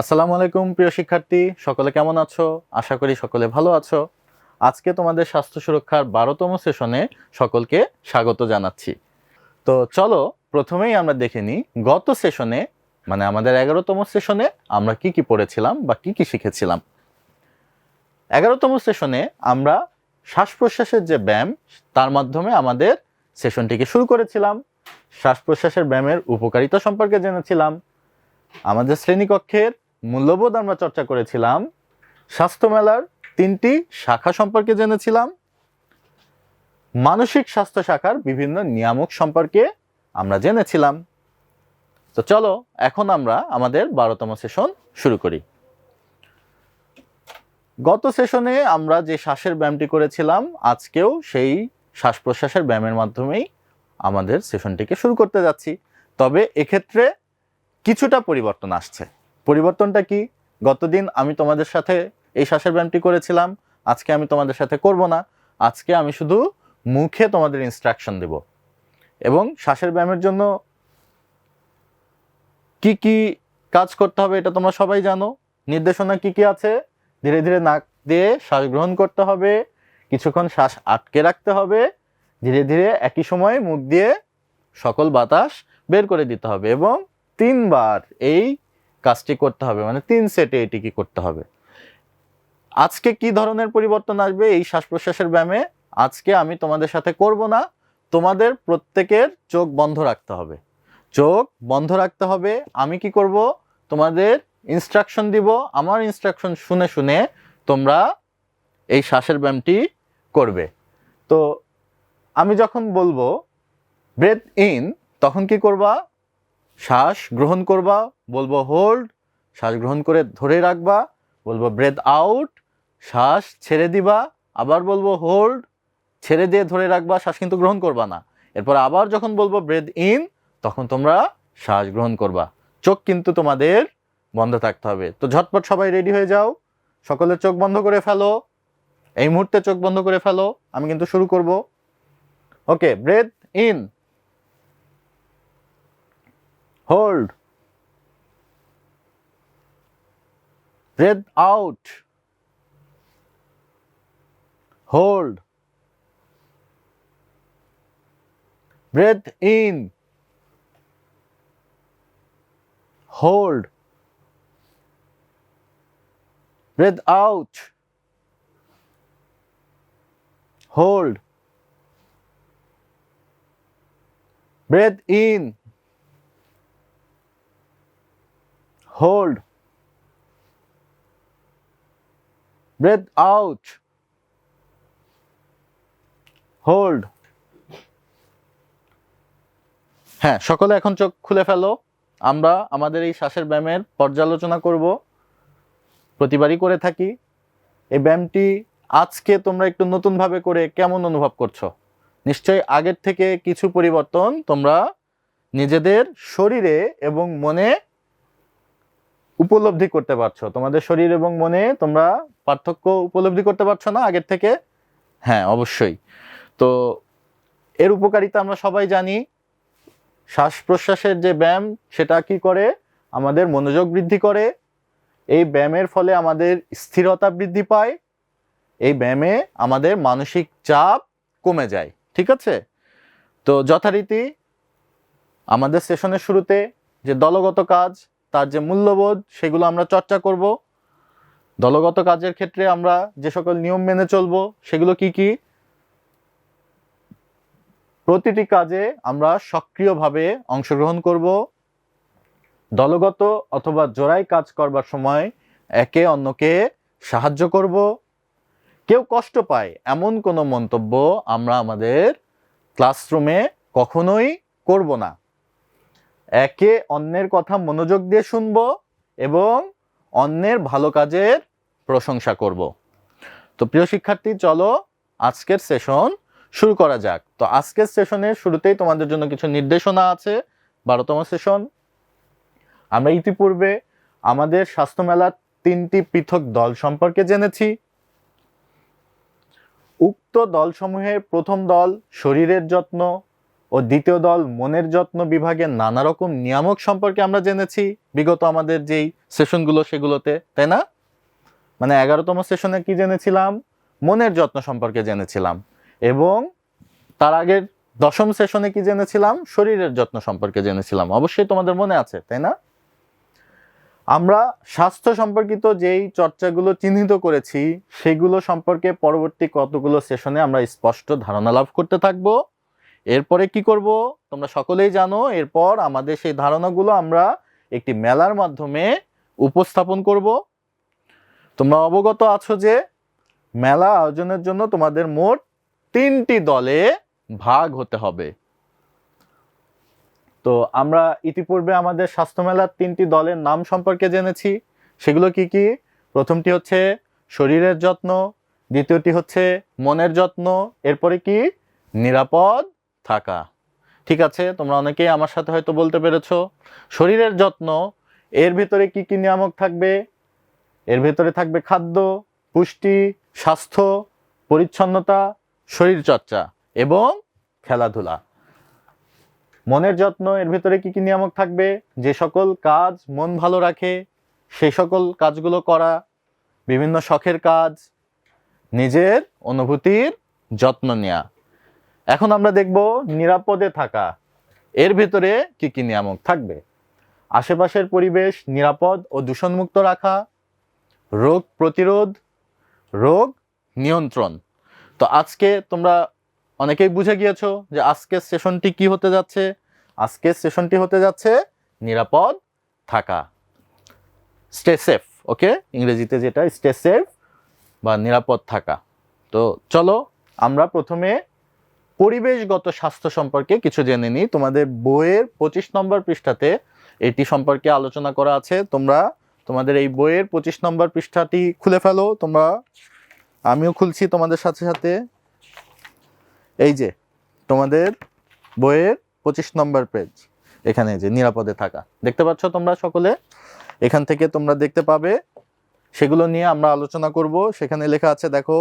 আসসালামু আলাইকুম, প্রিয় শিক্ষার্থী। সকলে কেমন আছো? আশা করি সকলে ভালো আছো। আজকে তোমাদের স্বাস্থ্য সুরক্ষার বারোতম সেশনে সকলকে স্বাগত জানাচ্ছি। তো চলো, প্রথমেই আমরা দেখে নিই, গত সেশনে মানে আমাদের এগারোতম সেশনে আমরা কি কি পড়েছিলাম বা কি কি শিখেছিলাম। এগারোতম সেশনে আমরা শ্বাস প্রশ্বাসের যে ব্যায়াম, তার মাধ্যমে আমাদের সেশনটিকে শুরু করেছিলাম। শ্বাস প্রশ্বাসের ব্যায়ামের উপকারিতা সম্পর্কে জেনেছিলাম। আমাদের শ্রেণীকক্ষের মূল্যবোধ আমরা চর্চা করেছিলাম। স্বাস্থ্য মেলার তিনটি শাখা সম্পর্কে জেনেছিলাম। মানসিক স্বাস্থ্য শাখার বিভিন্ন নিয়ামক সম্পর্কে আমরা জেনেছিলাম। তো চলো, এখন আমরা আমাদের বারোতম সেশন শুরু করি। গত সেশনে আমরা যে শ্বাসের ব্যায়ামটি করেছিলাম, আজকেও সেই শ্বাস প্রশ্বাসের ব্যায়ামের মাধ্যমেই আমাদের সেশনটিকে শুরু করতে যাচ্ছি। তবে এক্ষেত্রে কিছুটা পরিবর্তন আসছে। পরিবর্তনটা কি? গতদিন আমি তোমাদের সাথে এই শ্বাসের ব্যায়ামটি করেছিলাম, আজকে আমি তোমাদের সাথে করব না। আজকে আমি শুধু মুখে তোমাদের ইনস্ট্রাকশন দেব। এবং শ্বাসের ব্যায়ামের জন্য কি কি কাজ করতে হবে এটা তোমরা সবাই জানো। নির্দেশনা কি কি আছে? ধীরে ধীরে নাক দিয়ে শ্বাস গ্রহণ করতে হবে, কিছুক্ষণ শ্বাস আটকে রাখতে হবে, ধীরে ধীরে একই সময়ে মুখ দিয়ে সকল বাতাস বের করে দিতে হবে এবং তিনবার এই কাজটি করতে হবে মানে তিন সেটে এটি এটিকে করতে হবে। আজকে কি ধরনের পরিবর্তন আসবে এই শ্বাস প্রশ্বাসের ব্যায়ামে? আজকে আমি তোমাদের সাথে করব না, তোমাদের প্রত্যেকের চোখ বন্ধ রাখতে হবে। চোখ বন্ধ রাখতে হবে, আমি কি করব? তোমাদের ইনস্ট্রাকশন দিব, আমার ইনস্ট্রাকশন শুনে শুনে তোমরা এই শ্বাসের ব্যায়ামটি করবে। তো আমি যখন বলব ব্রেথ ইন তখন কি করবা? শ্বাস গ্রহণ করবা, বলব হোল্ড শ্বাস গ্রহণ করে ধরে রাখবা, বলব ব্রেথ আউট শ্বাস ছেড়ে দিবা, আবার বলব হোল্ড ছেড়ে দিয়ে ধরে রাখবা, শ্বাস কিন্তু গ্রহণ করবা না। এরপর আবার যখন বলব ব্রেথ ইন তখন তোমরা শ্বাস গ্রহণ করবা। চোখ কিন্তু তোমাদের বন্ধ থাকতে হবে। তো ঝটপট সবাই রেডি হয়ে যাও। সকলে চোখ বন্ধ করে ফেলো। এই মুহূর্তে চোখ বন্ধ করে ফেলো। আমি কিন্তু শুরু করব। Okay breathe in hold. Breathe out. Hold. Breathe in. Hold. Breathe out. Hold. Breathe in hold breath out, hold হ্যাঁ সকলে এখন চোখ খুলে ফেলো। আমরা আমাদের এই শ্বাসের ব্যায়ামের পর্যালোচনা করব। প্রতিবারই করে থাকি। এই ব্যায়ামটি আজকে তোমরা একটু নতুনভাবে করে কেমন অনুভব করছ? নিশ্চয়ই আগের থেকে কিছু পরিবর্তন তোমরা নিজেদের শরীরে এবং মনে উপলব্ধি করতে পারছ। তোমাদের শরীর এবং মনে তোমরা পার্থক্য উপলব্ধি করতে পারছ না আগের থেকে? হ্যাঁ অবশ্যই। তো এর উপকারিতা আমরা সবাই জানি। শ্বাস প্রশ্বাসের যে ব্যায়াম, সেটা কি করে? আমাদের মনোযোগ বৃদ্ধি করে। এই ব্যায়ামের ফলে আমাদের স্থিরতা বৃদ্ধি পায়। এই ব্যায়ামে আমাদের মানসিক চাপ কমে যায়। ঠিক আছে? তো যথারীতি আমাদের সেশনের শুরুতে যে দলগত কাজ তার যে মূল্যবোধ, সেগুলো আমরা চর্চা করব। দলগত কাজের ক্ষেত্রে আমরা যে সকল নিয়ম মেনে চলবো, সেগুলো কি কি? প্রতিটি কাজে আমরা সক্রিয়ভাবে অংশগ্রহণ করব। দলগত অথবা জোড়ায় কাজ করবার সময় একে অন্যকে সাহায্য করব। কেউ কষ্ট পায় এমন কোনো মন্তব্য আমরা আমাদের ক্লাসরুমে কখনোই করব না। একে অন্যের কথা মনোযোগ দিয়ে শুনব এবং অন্যের ভালো কাজের প্রশংসা করব। তো প্রিয় শিক্ষার্থী, চলো আজকের সেশন শুরু করা যাক। তো আজকের সেশনের শুরুতেই তোমাদের জন্য কিছু নির্দেশনা আছে। বারোতম সেশন। আমরা ইতিপূর্বে আমাদের স্বাস্থ্য মেলার তিনটি পৃথক দল সম্পর্কে জেনেছি। উক্ত দলসমূহের প্রথম দল শরীরের যত্ন ও দ্বিতীয় দল মনের যত্ন বিভাগের নানা রকম নিয়ামক সম্পর্কে আমরা জেনেছি। বিগত আমাদের যেই সেশনগুলো সেগুলোতে, তাই না? মানে এগারোতম সেশনে কি জেনেছিলাম? মনের যত্ন সম্পর্কে জেনেছিলাম। এবং তার আগের দশম সেশনে কি জেনেছিলাম? শরীরের যত্ন সম্পর্কে জেনেছিলাম। অবশ্যই তোমাদের মনে আছে, তাই না? আমরা স্বাস্থ্য সম্পর্কিত যেই চর্চাগুলো চিহ্নিত করেছি, সেগুলো সম্পর্কে পরবর্তী কতগুলো সেশনে আমরা স্পষ্ট ধারণা লাভ করতে থাকব। এরপরে কি করব? তোমরা সকলেই জানো, এরপর আমাদের সেই ধারণাগুলো আমরা একটি মেলার মাধ্যমে উপস্থাপন করব। তোমরা অবগত আছো যে মেলা আয়োজনের জন্য তোমাদের মোট তিনটি দলে ভাগ হতে হবে। তো আমরা ইতিপূর্বে আমাদের স্বাস্থ্য মেলার তিনটি দলের নাম সম্পর্কে জেনেছি। সেগুলো কি কি? প্রথমটি হচ্ছে শরীরের যত্ন, দ্বিতীয়টি হচ্ছে মনের যত্ন, এরপরে কি? নিরাপদ থাকা। ঠিক আছে, তোমরা অনেকেই আমার সাথে হয়তো বলতে পেরেছ। শরীরের যত্ন, এর ভিতরে কি কি নিয়ামক থাকবে? এর ভেতরে থাকবে খাদ্য, পুষ্টি, স্বাস্থ্য, পরিচ্ছন্নতা শরীরচর্চা এবং খেলাধুলা। মনের যত্ন, এর ভিতরে কি কি নিয়ামক থাকবে? যে সকল কাজ মন ভালো রাখে সেই সকল কাজগুলো করা, বিভিন্ন শখের কাজ, নিজের অনুভূতির যত্ন নেওয়া এখন আমরা দেখব নিরাপদে থাকা। এর ভিতরে কি কি নিয়ামক থাকবে? আশেপাশের পরিবেশ নিরাপদ ও দূষণমুক্ত রাখা, রোগ প্রতিরোধ, রোগ নিয়ন্ত্রণ। তো আজকে তোমরা অনেকেই বুঝে গিয়েছো যে আজকের সেশনটি কি হতে যাচ্ছে? আজকের সেশনটি হতে যাচ্ছে নিরাপদ থাকা। স্টে সেফ ওকে ইংরেজিতে যেটা স্টে সেফ বা নিরাপদ থাকা। তো চলো আমরা প্রথমে পরিবেশগত স্বাস্থ্য সম্পর্কে কিছু জেনে নিই। তোমাদের বইয়ের পঁচিশ নম্বর পৃষ্ঠাতে এটি সম্পর্কে আলোচনা করা আছে। তোমরা তোমাদের এই বইয়ের পঁচিশ নম্বর পৃষ্ঠাটি খুলে ফেলো। তোমরা, আমিও খুলছি তোমাদের সাথে সাথে। এই যে, তোমাদের বইয়ের পঁচিশ নম্বর পেজ, এখানে যে নিরাপদে থাকা। দেখতে পাচ্ছ তোমরা সকলে? এখান থেকে তোমরা দেখতে পাবে। সেগুলো নিয়ে আমরা আলোচনা করব। সেখানে লেখা আছে, দেখো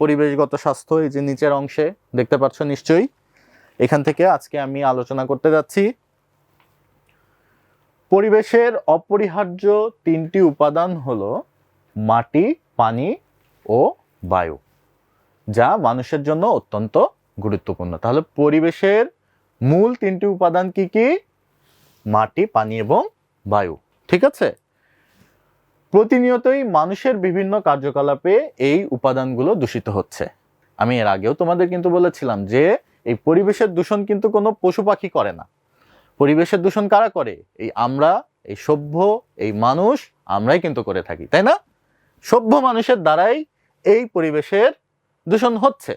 পরিবেশগত স্বাস্থ্য, এই যে নিচের অংশে, দেখতে পাচ্ছ নিশ্চয়ই। এখান থেকে আজকে আমি আলোচনা করতে যাচ্ছি। পরিবেশের অপরিহার্য তিনটি উপাদান হলো মাটি, পানি ও বায়ু, যা মানুষের জন্য অত্যন্ত গুরুত্বপূর্ণ। তাহলে পরিবেশের মূল তিনটি উপাদান কি কি? মাটি, পানি এবং বায়ু, ঠিক আছে? প্রতিনিয়তই মানুষের বিভিন্ন কার্যকলাপে এই উপাদানগুলো দূষিত হচ্ছে। আমি এর আগেও তোমাদের কিন্তু বলেছিলাম যে এই পরিবেশের দূষণ কিন্তু কোনো পশু পাখি করে না। পরিবেশের দূষণ কারা করে? এই আমরা, এই সভ্য, এই মানুষ, আমরাই কিন্তু করে থাকি, তাই না? সভ্য মানুষের দ্বারাই এই পরিবেশের দূষণ হচ্ছে।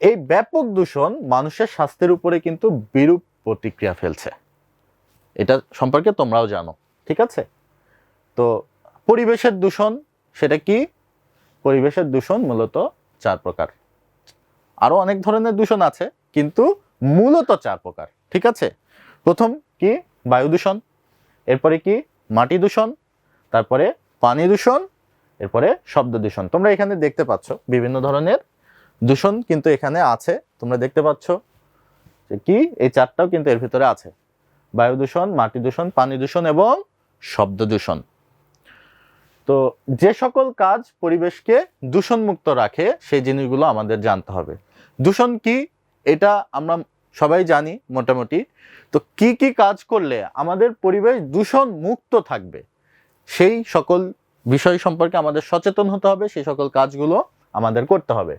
এই ব্যাপক দূষণ মানুষের স্বাস্থ্যের উপরে কিন্তু বিরূপ প্রতিক্রিয়া ফেলছে। এটা সম্পর্কে তোমরাও জানো। ঠিক আছে? তো পরিবেশের দূষণ, সেটা কি? পরিবেশের দূষণ মূলত চার প্রকার। আরও অনেক ধরনের দূষণ আছে, কিন্তু মূলত চার প্রকার। ঠিক আছে? প্রথম কি? বায়ু দূষণ, এরপরে কি? মাটি দূষণ, তারপরে পানি দূষণ, এরপরে শব্দ দূষণ। তোমরা এখানে দেখতে পাচ্ছ বিভিন্ন ধরনের দূষণ কিন্তু এখানে আছে। তোমরা দেখতে পাচ্ছ যে কি? এই চারটাও কিন্তু এর ভিতরে আছে। বায়ু দূষণ, মাটি দূষণ, পানি দূষণ এবং শব্দ দূষণ তো যে সকল কাজ পরিবেশকে দূষণমুক্ত রাখে, সেই জিনিসগুলো আমাদের জানতে হবে। দূষণ কি? এটা আমরা সবাই জানি মোটামুটি। তো কি কি কাজ করলে আমাদের পরিবেশ দূষণ মুক্ত থাকবে? সেই সকল বিষয় সম্পর্কে আমাদের সচেতন হতে হবে, সেই সকল কাজগুলো আমাদের করতে হবে।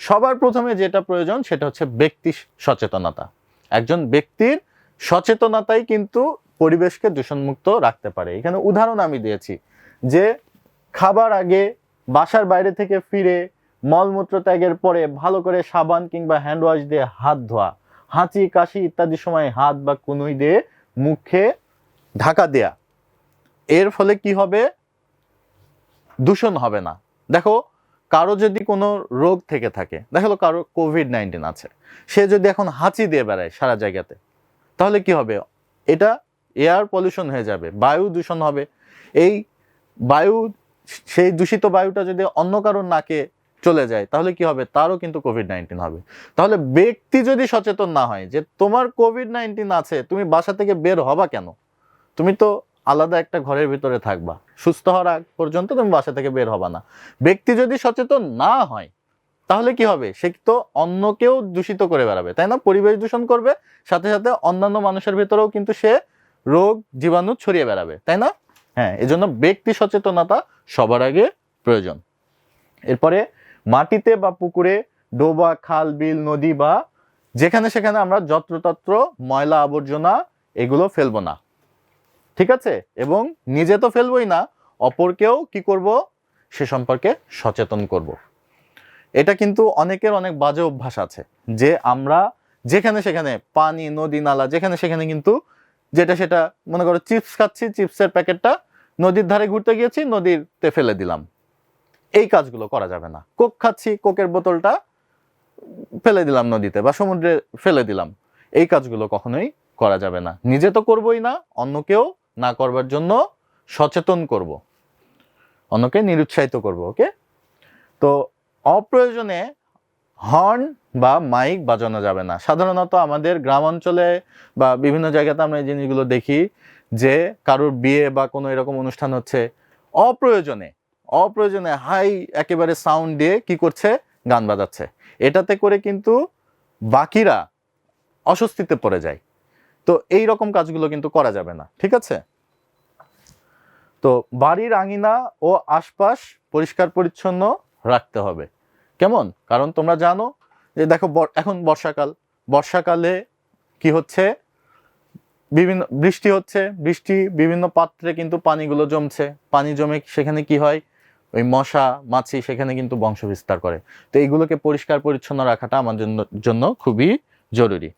সবার প্রথমে যেটা প্রয়োজন, সেটা হচ্ছে ব্যক্তি সচেতনতা। একজন ব্যক্তির সচেতনতাই কিন্তু পরিবেশকে দূষণমুক্ত রাখতে পারে। এখানে উদাহরণ আমি দিয়েছি যে খাবার আগে বাসার বাইরে থেকে ফিরে মলমূত্র ত্যাগের পরে ভালো করে সাবান কিংবা হ্যান্ড ওয়াশ দিয়ে হাত ধোয়া, হাঁচি, কাশি ইত্যাদি সময় হাত বা কুনুই দিয়ে মুখে ঢাকা দেয়া। এর ফলে কি হবে? দূষণ হবে না। দেখো, কারও যদি কোনো রোগ থেকে থাকে, দেখো কারও কোভিড নাইন্টিন আছে, সে যদি এখন হাঁচি দিয়ে বেড়ায় সারা জায়গাতে, তাহলে কি হবে? এটা এয়ার পলিউশন হয়ে যাবে, বায়ু দূষণ হবে। এই বায়ু, সেই দূষিত বায়ুটা যদি অন্য কারোর নাকে চলে যায়, তাহলে কি হবে? তারও কিন্তু কোভিড নাইন্টিন হবে। তাহলে ব্যক্তি যদি সচেতন না হয় যে তোমার কোভিড নাইন্টিন আছে, তুমি বাসা থেকে বের হবা কেন? তুমি তো আলাদা একটা ঘরের ভিতরে থাকবা। সুস্থ হওয়ার আগ পর্যন্ত তুমি বাসা থেকে বের হবা না। ব্যক্তি যদি সচেতন না হয়, তাহলে কি হবে? সে তো অন্যকেও দূষিত করে বেড়াবে, তাই না? পরিবেশ দূষণ করবে, সাথে সাথে অন্যান্য মানুষের ভিতরেও কিন্তু সে রোগ জীবাণু ছড়িয়ে বেড়াবে, তাই না? হ্যাঁ এজন্য ব্যক্তি সচেতনতা সবার আগে প্রয়োজন। এরপরে মাটিতে বা পুকুরে ডোবা, খাল, বিল, নদী বা যেখানে সেখানে আমরা যত্রতত্র ময়লা আবর্জনা এগুলো ফেলব না। ঠিক আছে? এবং নিজে তো ফেলবোই না, অপরকেও কি করব? সে সম্পর্কে সচেতন করব। এটা কিন্তু অনেকের অনেক বাজে অভ্যাস আছে যে আমরা যেখানে সেখানে পানি, নদী, নালা, যেখানে সেখানে কিন্তু যেটা সেটা, মনে করো চিপস খাচ্ছি চিপসের প্যাকেটটা নদীর ধারে ঘুরতে গিয়েছি, নদীতে ফেলে দিলাম। এই কাজগুলো করা যাবে না। কোক খাচ্ছি, কোকের বোতলটা ফেলে দিলাম নদীতে বা সমুদ্রে ফেলে দিলাম। এই কাজগুলো কখনোই করা যাবে না। নিজে তো করবই না, অন্যকেও না করবার জন্য সচেতন করব। অন্যকে নিরুৎসাহিত করব ওকে তো অপ্রয়োজনে হর্ন বা মাইক বাজানো যাবে না। সাধারণত আমাদের গ্রাম অঞ্চলে বা বিভিন্ন জায়গাতে আমরা এই জিনিসগুলো দেখি যে কারোর বিয়ে বা কোনো এরকম অনুষ্ঠান হচ্ছে অপ্রয়োজনে অপ্রয়োজনে হাই একেবারে সাউন্ড দিয়ে কি করছে? গান বাজাচ্ছে। এটাতে করে কিন্তু বাকিরা অস্বস্তিতে পড়ে যায়। তো এই রকম কাজগুলো কিন্তু করা যাবে না। ঠিক আছে? তো বাড়ির আঙিনা ও আশপাশ পরিষ্কার পরিচ্ছন্ন রাখতে হবে। কেমন? কারণ তোমরা জানো যে দেখো এখন বর্ষাকাল। বর্ষাকালে কি হচ্ছে? বিভিন্ন, বৃষ্টি হচ্ছে। বৃষ্টি বিভিন্ন পাত্রে কিন্তু পানিগুলো জমছে। পানি জমে সেখানে কি হয়? ওই মশা, মাছি সেখানে কিন্তু বংশ বিস্তার করে। তো এইগুলোকে পরিষ্কার পরিচ্ছন্ন রাখাটা আমার জন্য খুবই জরুরি।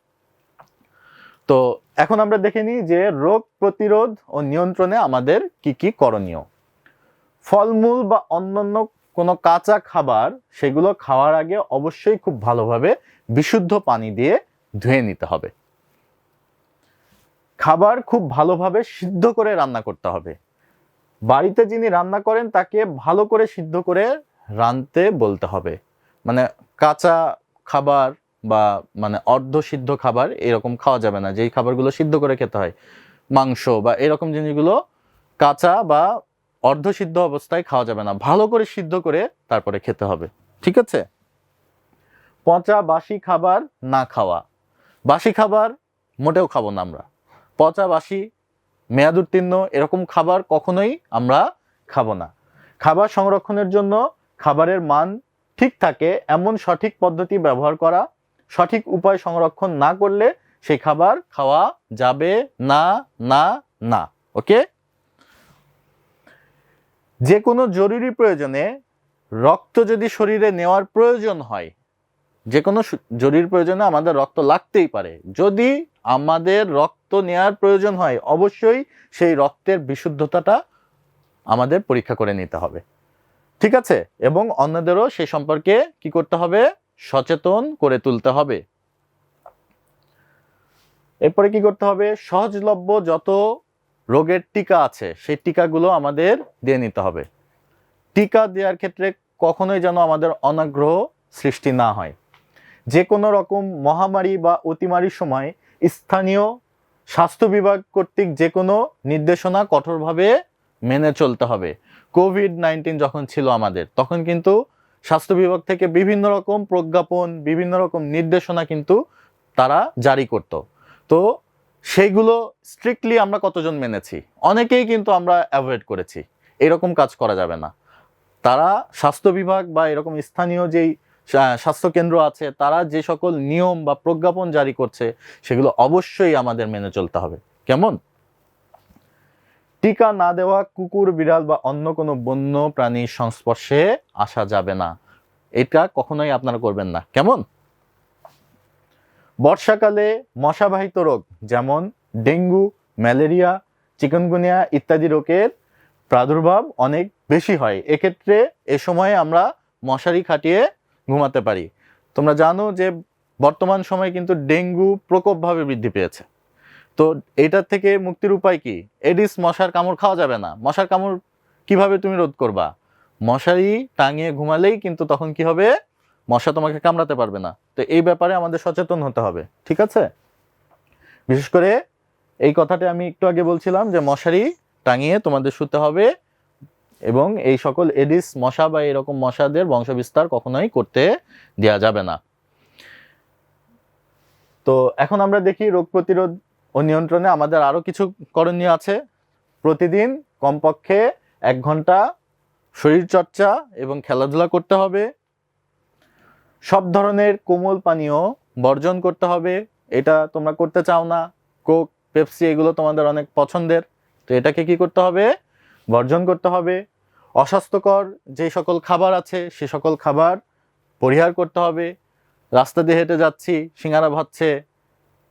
তো এখন আমরা দেখে নিই যে রোগ প্রতিরোধ ও নিয়ন্ত্রণে আমাদের কি কি করণীয়। ফলমূল বা অন্যান্য কোনো কাঁচা খাবার সেগুলো খাওয়ার আগে অবশ্যই খুব ভালোভাবে বিশুদ্ধ পানি দিয়ে ধুয়ে নিতে হবে। খাবার খুব ভালোভাবে সিদ্ধ করে রান্না করতে হবে। বাড়িতে যিনি রান্না করেন তাকে ভালো করে সিদ্ধ করে রাঁধতে বলতে হবে। মানে কাঁচা খাবার বা মানে অর্ধ সিদ্ধ খাবার এরকম খাওয়া যাবে না। যেই খাবারগুলো সিদ্ধ করে খেতে হয়, মাংস বা এরকম জিনিসগুলো কাঁচা বা অর্ধ সিদ্ধ অবস্থায় খাওয়া যাবে না। ভালো করে সিদ্ধ করে তারপরে খেতে হবে। ঠিক আছে? পচা বাসি খাবার না খাওয়া। বাসি খাবার মোটেও খাব না আমরা। পচা বাসি, মেয়াদ উত্তীর্ণ এরকম খাবার কখনোই আমরা খাব না। খাবার সংরক্ষণের জন্য খাবারের মান ঠিক থাকে, এমন সঠিক পদ্ধতি ব্যবহার করা, সঠিক উপায় সংরক্ষণ না করলে সেই খাবার খাওয়া যাবে না না না। ওকে? যে কোনো জরুরি প্রয়োজনে রক্ত যদি শরীরে নেওয়ার প্রয়োজন হয়, যে কোনো জরুরি প্রয়োজনে আমাদের রক্ত লাগতেই পারে। যদি আমাদের রক্ত নেওয়ার প্রয়োজন হয়, অবশ্যই সেই রক্তের বিশুদ্ধতাটা আমাদের পরীক্ষা করে নিতে হবে। ঠিক আছে? এবং অন্যদেরও সেই সম্পর্কে কি করতে হবে? সচেতন করে তুলতে হবে। এরপরে কি করতে হবে? সহজলভ্য যত রোগের টিকা আছে, সেই টিকাগুলো আমাদের দিয়ে নিতে হবে। টিকা দেওয়ার ক্ষেত্রে কখনোই যেন আমাদের অনাগ্রহ সৃষ্টি না হয়। যে কোনো রকম মহামারী বা অতিমারির সময় স্থানীয় স্বাস্থ্য বিভাগ কর্তৃক যে কোনো নির্দেশনা কঠোরভাবে মেনে চলতে হবে। কোভিড নাইন্টিন যখন ছিল আমাদের, তখন কিন্তু স্বাস্থ্য বিভাগ থেকে বিভিন্ন রকম প্রজ্ঞাপন, বিভিন্ন রকম নির্দেশনা কিন্তু তারা জারি করত। তো সেইগুলো স্ট্রিক্টলি আমরা কতজন মেনেছি? অনেকেই কিন্তু আমরা অ্যাভয়েড করেছি। এরকম কাজ করা যাবে না। তারা স্বাস্থ্য বিভাগ বা এরকম স্থানীয় যেই স্বা- স্বাস্থ্য কেন্দ্র আছে, তারা যে সকল নিয়ম বা প্রজ্ঞাপন জারি করছে, সেগুলো অবশ্যই আমাদের মেনে চলতে হবে। কেমন? টিকা না দেওয়া কুকুর, বিড়াল বা অন্য কোনো বন্য প্রাণীর সংস্পর্শে আসা যাবে না। এটা কখনোই আপনারা করবেন না। কেমন? বর্ষাকালে মশাবাহিত রোগ, যেমন ডেঙ্গু, ম্যালেরিয়া, চিকনগুনিয়া ইত্যাদি রোগের প্রাদুর্ভাব অনেক বেশি হয়। এক্ষেত্রে এ সময়ে আমরা মশারি খাটিয়ে ঘুমাতে পারি। তোমরা জানো যে বর্তমান সময়ে কিন্তু ডেঙ্গু প্রকোপভাবে বৃদ্ধি পেয়েছে। তো এটা থেকে মুক্তির উপায় কি? এডিস মশার কামড় খাওয়া যাবে না। মশার কামড় কীভাবে তুমি রোধ করবা? মশারি টাঙিয়ে ঘুমালেই কিন্তু তখন কি হবে? মশা তোমাকে কামড়াতে পারবে না। তো এই ব্যাপারে আমাদের সচেতন হতে হবে, ঠিক আছে? বিশেষ করে এই কথাটা আমি একটু আগে বলছিলাম যে মশারি টাঙিয়ে তোমাদের শুতে হবে এবং এই সকল এডিস মশা বা এরকম মশাদের বংশবিস্তার কখনোই করতে দেওয়া যাবে না। তো এখন আমরা দেখি রোগ প্রতিরোধ ও নিয়ন্ত্রণে আমাদের আরও কিছু করণীয় আছে। প্রতিদিন কমপক্ষে এক ঘণ্টা শরীর চর্চা এবং খেলাধুলা করতে হবে। সব ধরনের কোমল পানীয় বর্জন করতে হবে। এটা তোমরা করতে চাও না। কোক, পেপসি এগুলো তোমাদের অনেক পছন্দের। তো এটাকে কি করতে হবে? বর্জন করতে হবে। অস্বাস্থ্যকর যে সকল খাবার আছে, সে সকল খাবার পরিহার করতে হবে। রাস্তা দিয়ে হেঁটে যাচ্ছি, সিঙ্গারা ভাচ্ছে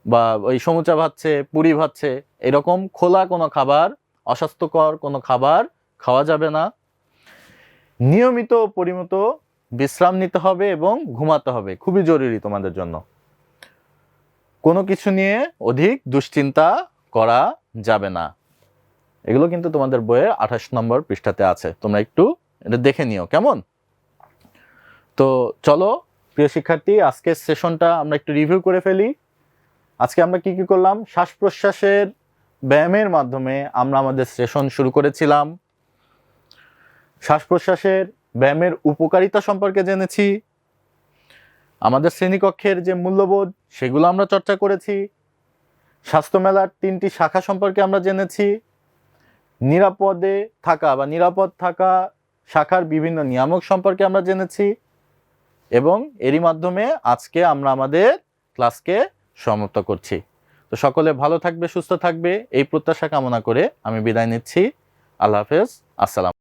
বা ওই সমুচা ভাচ্ছে পুরি ভাচ্ছে এরকম খোলা কোনো খাবার, অস্বাস্থ্যকর কোনো খাবার খাওয়া যাবে না। নিয়মিত পরিমিত বিশ্রাম নিতে হবে এবং ঘুমাতে হবে। খুবই জরুরি তোমাদের জন্য। কোনো কিছু নিয়ে অধিক দুশ্চিন্তা করা যাবে না। এগুলো কিন্তু তোমাদের বইয়ের আঠাশ নম্বর পৃষ্ঠাতে আছে। তোমরা একটু এটা দেখে নিও, কেমন? তো চলো, প্রিয় শিক্ষার্থী, আজকের সেশনটা আমরা একটু রিভিউ করে ফেলি। আজকে আমরা কি কি করলাম? শ্বাস প্রশ্বাসের ব্যায়ামের মাধ্যমে আমরা আমাদের সেশন শুরু করেছিলাম। শ্বাস প্রশ্বাসের ব্যায়ামের উপকারিতা সম্পর্কে জেনেছি। আমাদের শ্রেণীকক্ষের যে মূল্যবোধ, সেগুলো আমরা চর্চা করেছি। স্বাস্থ্য মেলার তিনটি শাখা সম্পর্কে আমরা জেনেছি। নিরাপদে থাকা বা নিরাপদ থাকা শাখার বিভিন্ন নিয়ামক সম্পর্কে আমরা জেনেছি এবং এরই মাধ্যমে আজকে আমরা আমাদের ক্লাসকে সমাপ্ত করছি। তো সকলে ভালো থাকবে, সুস্থ থাকবে, এই প্রত্যাশা কামনা করে আমি বিদায় নিচ্ছি। আল্লাহ হাফেজ, আসসালাম